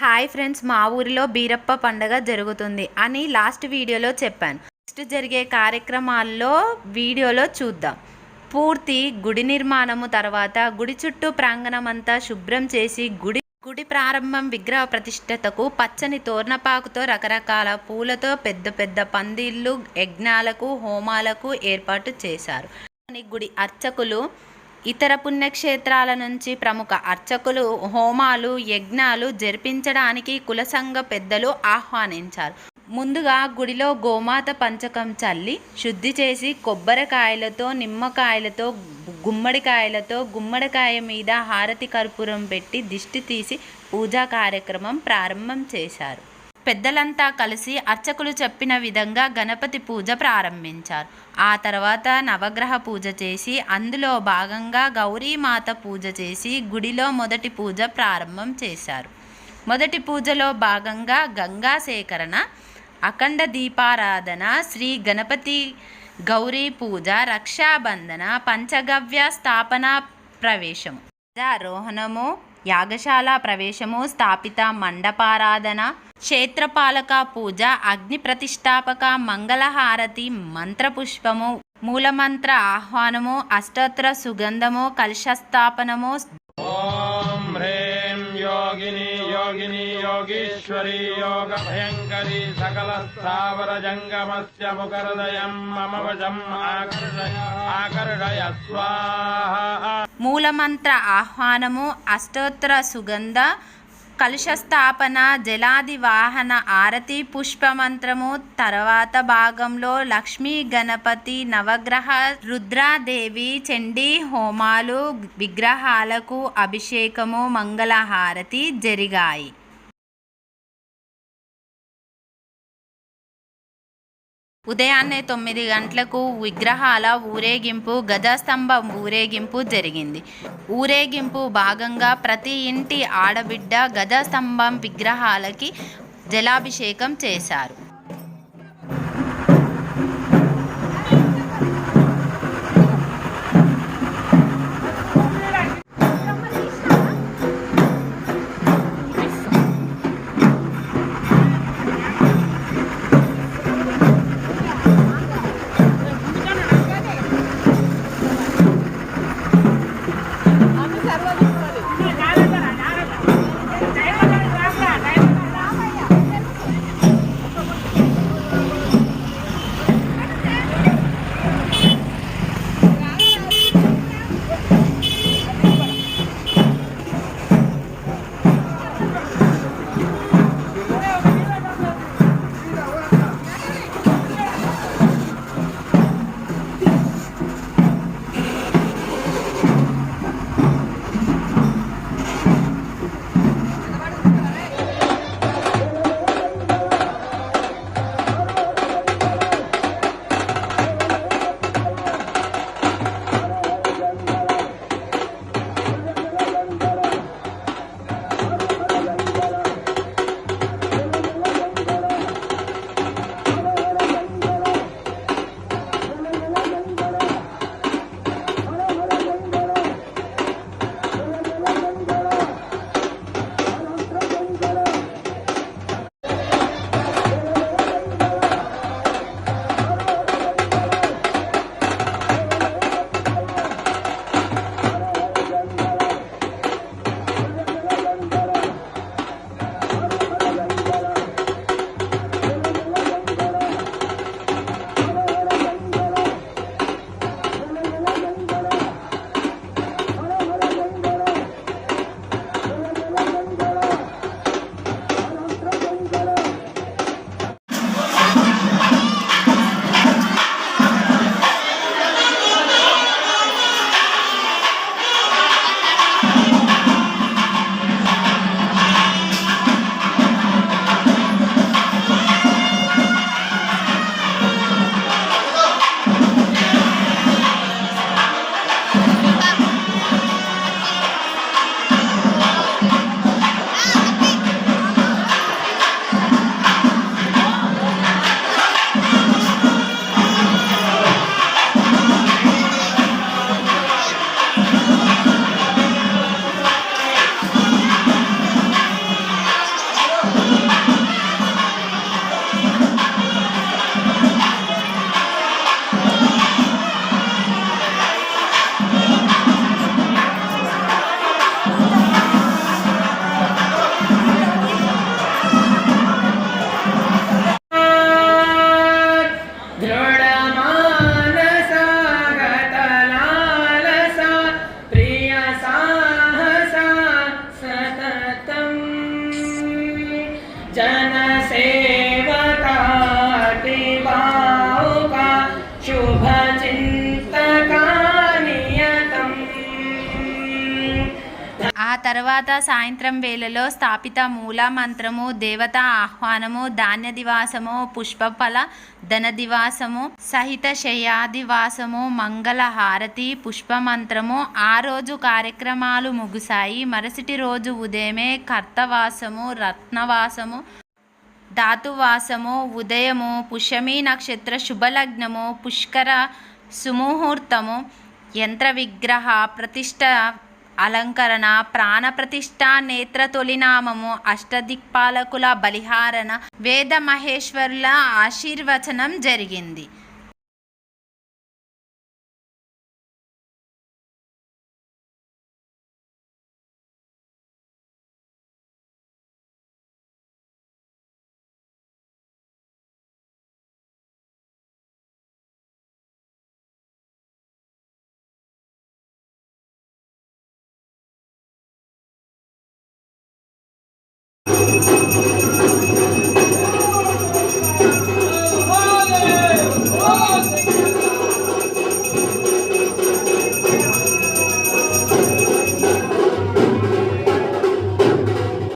Hi friends మా ఊరిలో బీరప్ప పండగ జరుగుతుంది అని లాస్ట్ వీడియోలో చెప్పాను. నెక్స్ట్ జరిగే కార్యక్రమాల్లో వీడియోలో చూద్దాం. పూర్తి గుడి నిర్మాణము తర్వాత గుడి చుట్టూ ప్రాంగణం అంతా శుభ్రం చేసి గుడి గుడి ప్రారంభం విగ్రహ ప్రతిష్టతకు పచ్చని తోరణపాకుతో రకరకాల పూలతో పెద్ద పెద్ద పందిళ్ళు యజ్ఞాలకు హోమాలకు ఏర్పాటు చేశారు. గుడి అర్చకులు ఇతర పుణ్యక్షేత్రాల నుంచి ప్రముఖ అర్చకులు హోమాలు యజ్ఞాలు జరిపించడానికి కులసంఘ పెద్దలు ఆహ్వానించారు. ముందుగా గుడిలో గోమాత పంచకం చల్లి శుద్ధి చేసి కొబ్బరికాయలతో నిమ్మకాయలతో గుమ్మడికాయలతో గుమ్మడికాయ మీద హారతి కర్పూరం పెట్టి దిష్టి తీసి పూజా కార్యక్రమం ప్రారంభం చేశారు. పెద్దలంతా కలిసి అర్చకులు చెప్పిన విధంగా గణపతి పూజ ప్రారంభించారు. ఆ తర్వాత నవగ్రహ పూజ చేసి అందులో భాగంగా గౌరీమాత పూజ చేసి గుడిలో మొదటి పూజ ప్రారంభం చేశారు. మొదటి పూజలో భాగంగా గంగా సేకరణ అఖండ దీపారాధన శ్రీ గణపతి గౌరీ పూజ రక్షాబంధన పంచగవ్య స్థాపన ప్రవేశము. ధ్వజారోహణము యాగశాల ప్రవేశము స్థాపిత మండపారాధన క్షేత్రపాలక పూజ అగ్ని ప్రతిష్టాపక మంగళహారతి మంత్రపుష్పము మూలమంత్ర ఆహ్వానము అష్టోత్తర సుగంధము కలశస్థాపనము యోగిని యోగిని योगीश्वरी योगभयङ्करी सकलस्थावरजङ्गमस्य मुखहृदयं मम वशम् आकर्षय आकर्षय स्वाहा మూలమంత్ర ఆహ్వానము అష్టోత్తర సుగంధ కలుషస్థాపన జలాది వాహన ఆరతి పుష్పమంత్రము తర్వాత భాగంలో లక్ష్మీ గణపతి నవగ్రహ రుద్రాదేవి చండీ హోమాలు విగ్రహాలకు అభిషేకము మంగళహారతి జరిగాయి ఉదయాన్నే తొమ్మిది గంటలకు విగ్రహాల ఊరేగింపు గజస్తంభం ఊరేగింపు జరిగింది. ఊరేగింపు భాగంగా ప్రతి ఇంటి ఆడబిడ్డ గజస్తంభం విగ్రహాలకి జలాభిషేకం చేశారు. ఆ తర్వాత సాయంత్రం వేళలో స్థాపిత మూల మంత్రము దేవతా ఆహ్వానము ధాన్య దివాసము పుష్పఫల ధన దివాసము సహిత శయాదివాసము మంగళ హారతి పుష్పమంత్రము ఆ రోజు కార్యక్రమాలు ముగిశాయి. మరుసటి రోజు ఉదయమే కర్తవాసము రత్నవాసము ధాతువాసము ఉదయము పుష్యమి నక్షత్ర శుభలగ్నము పుష్కర సుముహూర్తము యంత్ర విగ్రహ ప్రతిష్ట అలంకరణ ప్రాణ ప్రతిష్ట నేత్ర తొలినామము అష్టదిక్పాలకుల బలిహారణ వేద మహేశ్వరుల ఆశీర్వచనం జరిగింది.